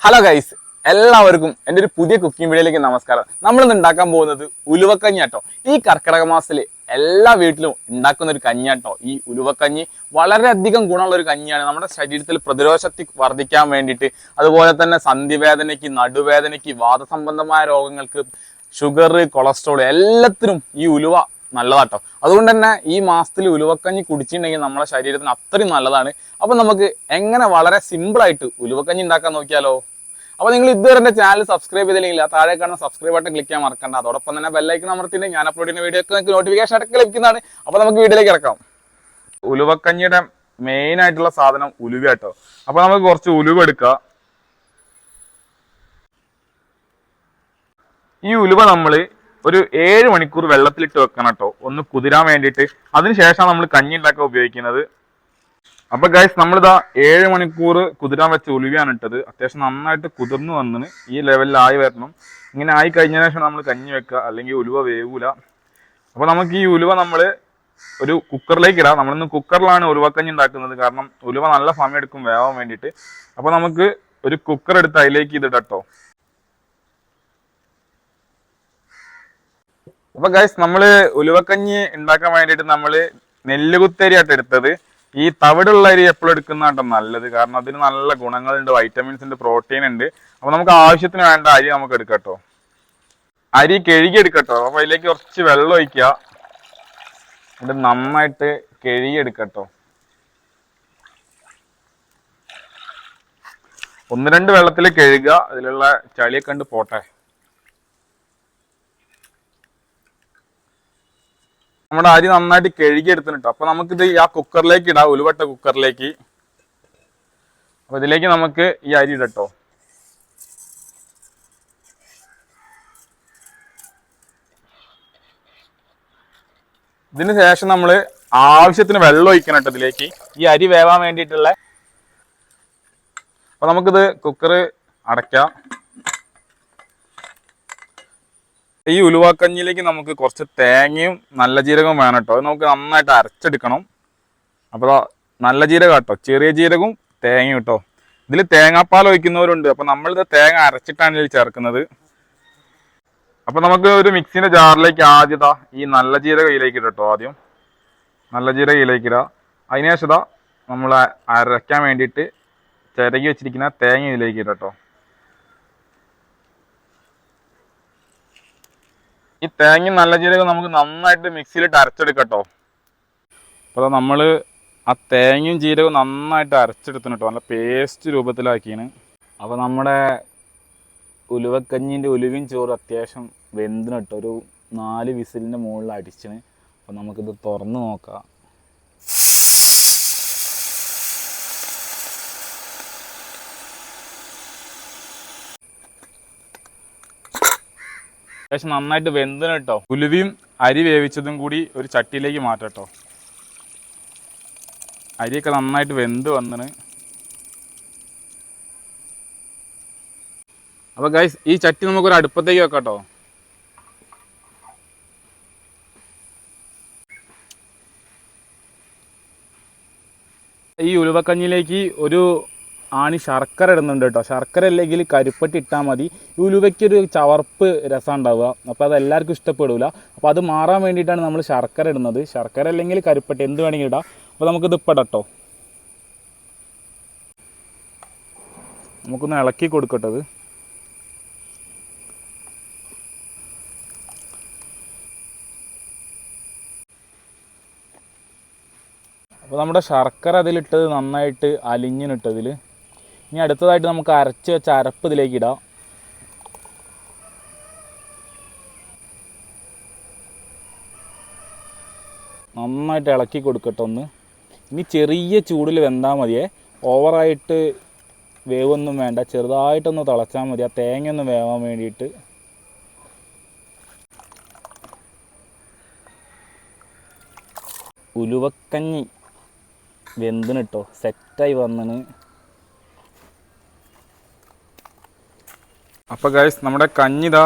Hello guys എല്ലാവർക്കും എന്റെ ഒരു പുതിയ കുക്കിംഗ് വീഡിയോയിലേക്ക് നമസ്കാരം. നമ്മൾ ഇന്ന് ഉണ്ടാക്കാൻ പോകുന്നത് ഉലുവക്കഞ്ഞാട്ടോ ഈ കർക്കിടക മാസത്തിൽ എല്ലാ വീട്ടിലും ഉണ്ടാക്കുന്ന ഒരു കഞ്ഞാട്ടോ ഈ ഉലുവക്കഞ്ഞി വളരെയധികം ഗുണമുള്ള ഒരു കഞ്ഞിയാണ്. നമ്മുടെ ശരീരത്തിൽ പ്രതിരോധ ശക്തി വർദ്ധിക്കാൻ വേണ്ടിയിട്ട് അതുപോലെ തന്നെ സന്ധിവേദനയ്ക്ക് നടുവേദനയ്ക്ക് വാദസംബന്ധമായ രോഗങ്ങൾക്ക് ഷുഗർ കൊളസ്ട്രോൾ എല്ലാത്തിനും ഈ ഉലുവ നല്ലതാട്ടോ. അതുകൊണ്ട് തന്നെ ഈ മാസത്തിൽ ഉലുവക്കഞ്ഞി കുടിച്ചിട്ടുണ്ടെങ്കിൽ നമ്മുടെ ശരീരത്തിന് അത്രയും നല്ലതാണ്. അപ്പൊ നമുക്ക് എങ്ങനെ വളരെ സിമ്പിൾ ആയിട്ട് ഉലുവക്കഞ്ഞി ഉണ്ടാക്കാൻ നോക്കിയാലോ? അപ്പൊ നിങ്ങൾ ഇതുവരെ എന്റെ ചാനൽ സബ്സ്ക്രൈബ് ചെയ്തില്ലെങ്കിൽ ആ താഴെ കാണുന്ന സബ്സ്ക്രൈബ് ബട്ടൺ ക്ലിക്ക് ചെയ്യാൻ മറക്കണ്ട. അതോടൊപ്പം തന്നെ ബെല്ലൈക്കൺ അമർത്തിയിട്ട് ഞാൻ അപ്ലോഡ് ചെയ്യുന്ന വീഡിയോ ഒക്കെ നിങ്ങൾക്ക് നോട്ടിഫിക്കേഷൻ അടക്കം ലഭിക്കുന്നതാണ്. അപ്പൊ നമുക്ക് വീഡിയോയിലേക്ക് ഇറക്കാം ഉലുവക്കഞ്ഞിയുടെ മെയിൻ ആയിട്ടുള്ള സാധനം ഉലുവ കേട്ടോ അപ്പൊ നമുക്ക് കുറച്ച് ഉലുവ എടുക്കുക ഈ ഉലുവ നമ്മൾ ഒരു ഏഴ് മണിക്കൂർ വെള്ളത്തിലിട്ട് വെക്കണം കേട്ടോ. ഒന്ന് കുതിരാൻ വേണ്ടിയിട്ട്. അതിനുശേഷം നമ്മൾ കഞ്ഞി ഉണ്ടാക്കാൻ ഉപയോഗിക്കുന്നത്. അപ്പൊ ഗൈസ് നമ്മളിതാ ഏഴ് മണിക്കൂർ കുതിരാൻ വെച്ച ഉലുവിയാണ് ഇട്ടത്. അത്യാവശ്യം നന്നായിട്ട് കുതിർന്നു വന്നിന്. ഈ ലെവലിലായി വരണം. ഇങ്ങനെ ആയി കഴിഞ്ഞ ശേഷം നമ്മൾ കഞ്ഞി വെക്കുക അല്ലെങ്കിൽ ഉലുവ വേവൂല. അപ്പൊ നമുക്ക് ഈ ഉലുവ നമ്മൾ ഒരു കുക്കറിലേക്ക് ഇടാം. നമ്മളിന്ന് കുക്കറിലാണ് ഉലുവക്കഞ്ഞി ഉണ്ടാക്കുന്നത്. കാരണം ഉലുവ നല്ല സമയം എടുക്കും വേവാൻ വേണ്ടിയിട്ട്. അപ്പൊ നമുക്ക് ഒരു കുക്കർ എടുത്ത് അതിലേക്ക് ഇതിടട്ടോ അപ്പൊ ഗൈസ് നമ്മൾ ഉലുവക്കഞ്ഞി ഉണ്ടാക്കാൻ വേണ്ടിയിട്ട് നമ്മൾ നെല്ലുകുത്തരിയായിട്ട് എടുത്തത്. ഈ തവിടുള്ള അരി എപ്പോഴും എടുക്കുന്നതാട്ടോ നല്ലത്. കാരണം അതിന് നല്ല ഗുണങ്ങളുണ്ട് വൈറ്റമിൻസ് ഉണ്ട് പ്രോട്ടീൻ ഉണ്ട്. അപ്പൊ നമുക്ക് ആവശ്യത്തിന് വേണ്ട അരി നമുക്ക് എടുക്കട്ടോ അരി കഴുകി എടുക്കട്ടോ. അപ്പൊ അതിലേക്ക് കുറച്ച് വെള്ളം ഒഴിക്കുക. എന്നിട്ട് നന്നായിട്ട് കഴുകി എടുക്കട്ടോ ഒന്ന് രണ്ട് വെള്ളത്തിൽ കഴുകുക. അതിലുള്ള ചളിയൊക്കെ കണ്ട് പോട്ടെ. നമ്മുടെ അരി നന്നായിട്ട് കഴുകി എടുത്തിട്ടോ അപ്പൊ നമുക്കിത് ആ കുക്കറിലേക്ക് ഇടാം ഉലുവട്ട കുക്കറിലേക്ക്. അപ്പൊ ഇതിലേക്ക് നമുക്ക് ഈ അരി ഇടട്ടോ ഇതിന് ശേഷം നമ്മൾ ആവശ്യത്തിന് വെള്ളം ഒഴിക്കണം കേട്ടോ ഇതിലേക്ക്. ഈ അരി വേവാൻ വേണ്ടിയിട്ടുള്ള. അപ്പൊ നമുക്കിത് കുക്കർ അടയ്ക്കാം. ഈ ഉലുവാക്കഞ്ഞിലേക്ക് നമുക്ക് കുറച്ച് തേങ്ങയും നല്ല ജീരകവും വേണം കേട്ടോ. അത് നമുക്ക് നന്നായിട്ട് അരച്ചെടുക്കണം. അപ്പോൾ നല്ല ജീരകം കേട്ടോ. ചെറിയ ജീരകവും തേങ്ങയും കേട്ടോ. ഇതിൽ തേങ്ങാപ്പാൽ ഒഴിക്കുന്നവരുണ്ട്. അപ്പോൾ നമ്മളിത് തേങ്ങ അരച്ചിട്ടാണ് ഇതിൽ ചേർക്കുന്നത്. അപ്പോൾ നമുക്ക് ഒരു മിക്സിന്റെ ജാറിലേക്ക് ആദ്യത ഈ നല്ല ജീരകം ഇതിലേക്ക് ഇടാം കേട്ടോ ആദ്യം. നല്ല ജീരകം ഇതിലേക്ക് ഇടുക അതിനുശേഷം നമ്മൾ അരയ്ക്കാൻ വേണ്ടിയിട്ട് ചിരകി വെച്ചിരിക്കുന്ന തേങ്ങ ഇതിലേക്ക് ഇടാം കേട്ടോ. ഈ തേങ്ങ നല്ല ജീരകം നമുക്ക് നന്നായിട്ട് മിക്സിയിലിട്ട് അരച്ചെടുക്കട്ടോ. അപ്പോൾ നമ്മൾ ആ തേങ്ങയും ജീരകവും നന്നായിട്ട് അരച്ചെടുത്തിന് കേട്ടോ. നല്ല പേസ്റ്റ് രൂപത്തിലാക്കിയാണ് അപ്പോൾ നമ്മുടെ ഉലുവക്കഞ്ഞിന്റെ ഉലുവയും ചോറ് അത്യാവശ്യം വെന്തിനിട്ടോ ഒരു നാല് വിസിലിന്റെ മുകളിൽ അടിച്ചിന്. അപ്പോൾ നമുക്കിത് തുറന്ന് നോക്കാം. അത്യാവശ്യം നന്നായിട്ട് വെന്തിന് കേട്ടോ. ഉലുവയും അരി വേവിച്ചതും കൂടി ഒരു ചട്ടിയിലേക്ക് മാറ്റട്ടോ അരിയൊക്കെ നന്നായിട്ട് വെന്ത് വന്നിന്. അപ്പൊ ഗൈസ് ഈ ചട്ടി നമുക്കൊരു അടുപ്പത്തേക്ക് വെക്കാട്ടോ ഈ ഉലുവക്കഞ്ഞിലേക്ക് ഒരു ആണി ശർക്കര ഇടുന്നുണ്ട് കേട്ടോ. ശർക്കര അല്ലെങ്കിൽ കരുപ്പട്ടി ഇട്ടാൽ മതി. ഈ ഉലുവയ്ക്കൊരു ചവർപ്പ് രസം ഉണ്ടാവുക. അപ്പോൾ അത് എല്ലാവർക്കും ഇഷ്ടപ്പെടില്ല അപ്പോൾ അത് മാറാൻ വേണ്ടിയിട്ടാണ് നമ്മൾ ശർക്കര ഇടുന്നത്. ശർക്കര അല്ലെങ്കിൽ കരുപ്പട്ടി എന്ത് വേണമെങ്കിലും ഇടാം. അപ്പോൾ നമുക്കിത് ഇപ്പം ഇടട്ടോ നമുക്കൊന്ന് ഇളക്കി കൊടുക്കട്ടത് അപ്പോൾ നമ്മുടെ ശർക്കര അതിലിട്ടത് നന്നായിട്ട് അലിഞ്ഞിനിട്ടതിൽ ഇനി അടുത്തതായിട്ട് നമുക്ക് അരച്ച് വെച്ച അരപ്പ് ഇതിലേക്ക് ഇടാം. നന്നായിട്ട് ഇളക്കി കൊടുക്കട്ടെ ഒന്ന്. ഇനി ചെറിയ ചൂടിൽ വെന്താൽ മതിയേ. ഓവറായിട്ട് വേവൊന്നും വേണ്ട. ചെറുതായിട്ടൊന്ന് തിളച്ചാൽ മതി. ആ തേങ്ങ ഒന്ന് വേവാൻ വേണ്ടിയിട്ട്. ഉലുവക്കഞ്ഞി വെന്തിന് കേട്ടോ സെറ്റായി വന്നിന് അപ്പോൾ ഗൈസ് നമ്മുടെ കഞ്ഞിതാ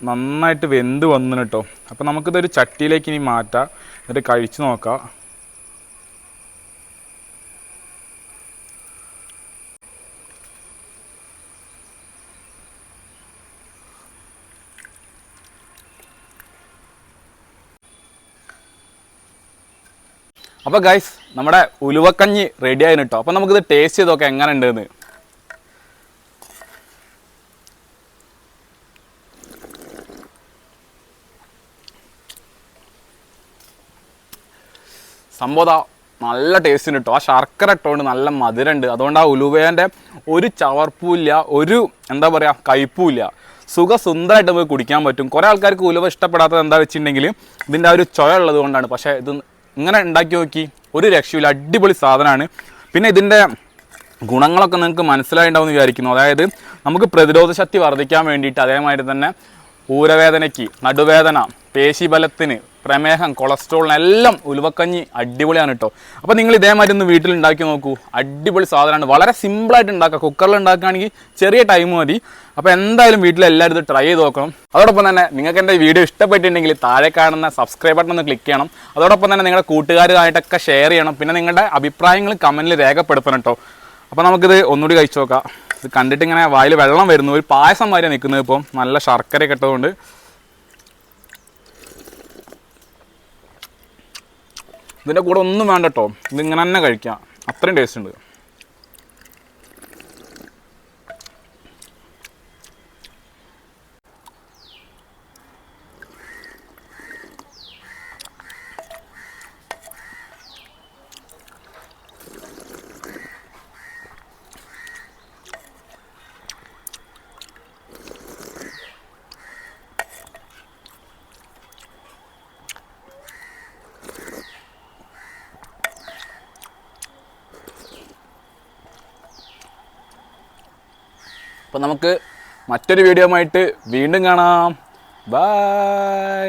നന്നായിട്ട് വെന്ത് വന്നു കേട്ടോ അപ്പോൾ നമുക്കിതൊരു ചട്ടിയിലേക്ക് ഇനി മാറ്റാം. എന്നിട്ട് കഴിച്ചു നോക്കാം. അപ്പോൾ ഗൈസ് നമ്മുടെ ഉലുവക്കഞ്ഞി റെഡി ആയിരുന്നു കേട്ടോ അപ്പോൾ നമുക്കിത് ടേസ്റ്റ് ചെയ്ത് നോക്കാം എങ്ങനെ ഉണ്ടെന്ന് സംഭവം നല്ല ടേസ്റ്റിന് കിട്ടും ആ ശർക്കര ഇട്ടുകൊണ്ട് നല്ല മധുരമുണ്ട് അതുകൊണ്ട് ആ ഉലുവേന്റെ ഒരു ചവർപ്പുമില്ല ഒരു എന്താ പറയുക കയ്പുമില്ല സുഖസുന്ദരമായിട്ട് നമുക്ക് കുടിക്കാൻ പറ്റും. കുറേ ആൾക്കാർക്ക് ഉലുവ ഇഷ്ടപ്പെടാത്തത് എന്താ വെച്ചിട്ടുണ്ടെങ്കിൽ ഇതിന്റെ ആ ഒരു ചുഴ ഉള്ളത് കൊണ്ടാണ്. പക്ഷേ ഇത് ഇങ്ങനെ ഉണ്ടാക്കി നോക്കി ഒരു രക്ഷയില്ല അടിപൊളി സാധനമാണ് പിന്നെ ഇതിന്റെ ഗുണങ്ങളൊക്കെ നിങ്ങൾക്ക് മനസ്സിലായിട്ടുണ്ടാവും വിചാരിക്കുന്നു. അതായത് നമുക്ക് പ്രതിരോധ ശക്തി വർദ്ധിക്കാൻ വേണ്ടിയിട്ട് അതേമാതിരി തന്നെ ഊരവേദനയ്ക്ക് നടുവേദന പേശിബലത്തിന് പ്രമേഹം കൊളസ്ട്രോളിന് എല്ലാം ഉലുവക്കഞ്ഞി അടിപൊളിയാണ് കേട്ടോ അപ്പോൾ നിങ്ങൾ ഇതേമാതിരി ഒന്ന് വീട്ടിൽ ഉണ്ടാക്കി നോക്കൂ. അടിപൊളി സാധനമാണ്. വളരെ സിമ്പിളായിട്ട് ഉണ്ടാക്കുക കുക്കറിൽ ഉണ്ടാക്കുകയാണെങ്കിൽ ചെറിയ ടൈം മതി. അപ്പോൾ എന്തായാലും വീട്ടിൽ എല്ലാവരും ഇത് ട്രൈ ചെയ്ത് നോക്കണം. അതോടൊപ്പം തന്നെ നിങ്ങൾക്ക് എന്റെ വീഡിയോ ഇഷ്ടപ്പെട്ടിട്ടുണ്ടെങ്കിൽ താഴെ കാണുന്ന സബ്സ്ക്രൈബ് ബട്ടൺ ഒന്ന് ക്ലിക്ക് ചെയ്യണം. അതോടൊപ്പം തന്നെ നിങ്ങളുടെ കൂട്ടുകാരുമായിട്ടൊക്കെ ഷെയർ ചെയ്യണം. പിന്നെ നിങ്ങളുടെ അഭിപ്രായങ്ങൾ കമന്റിൽ രേഖപ്പെടുത്തണം കേട്ടോ അപ്പോൾ നമുക്കിത് ഒന്നുകൂടി കഴിച്ചു നോക്കാം. ഇത് കണ്ടിട്ട് ഇങ്ങനെ വായിൽ വെള്ളം വരുന്നു. ഒരു പായസം മാതിരിയാണ് നിൽക്കുന്നത് ഇപ്പം. നല്ല ശർക്കര ഇട്ടതുകൊണ്ട്. ഇതിന്റെ കൂടെ ഒന്നും വേണ്ട കേട്ടോ ഇതിങ്ങനെ തന്നെ കഴിക്കാം. അത്രയും ടേസ്റ്റ് ഉണ്ട്. അപ്പോൾ നമുക്ക് മറ്റൊരു വീഡിയോ ആയിട്ട് വീണ്ടും കാണാം. ബൈ